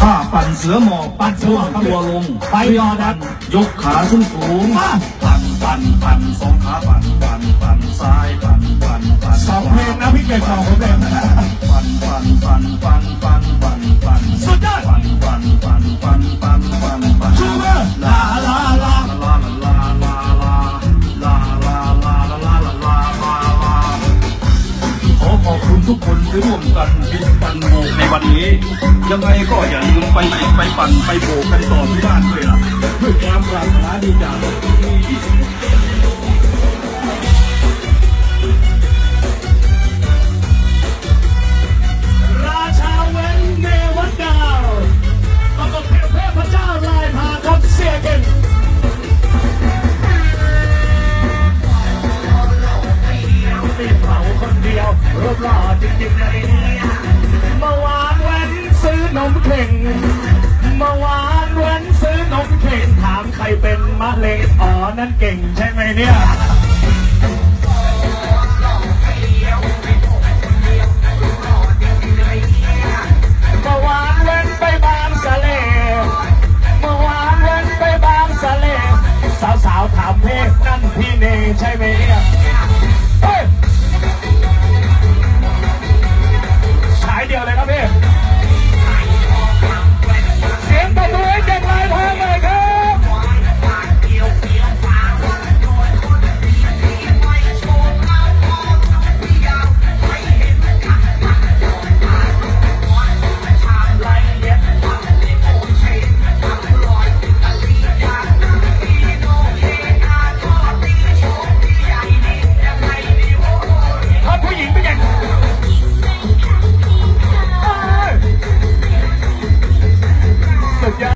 ข้าปั่นเสือหมอบปั่นเสือหมอบครับตัวลง ไปยอดันยกขาสูงสูงปั่นปั่นปั่นสองขาปั่นปั่นปั่นซ้ายปั่นปั่นปั่นสองเพลงนะพี่เก่งสองเพลงปั่นปั่นปั่นปั่นปั่นปั่น ทุกคนร่วมกันปิดปั่นโบกในวันนี้ ยังไงก็อย่าลืมไปไหนไปปั่นไปโบกกันต่อที่บ้านด้วยล่ะด้วยความปรารถนาดีจาก หล่อจริงๆเลยเนี่ยเมื่อวานเว้นซื้อนมเข่งเมื่อวานเว้นซื้อนมเข่งถามใครเป็นมะเร็งอ๋อนั่นเก่งใช่ไหมเนี่ยเมื่อวานเว้นไปบางสะเลเมื่อวานเว้นไปบางสะเลสาวๆถามเพศนั่นพี่เนใช่ไหม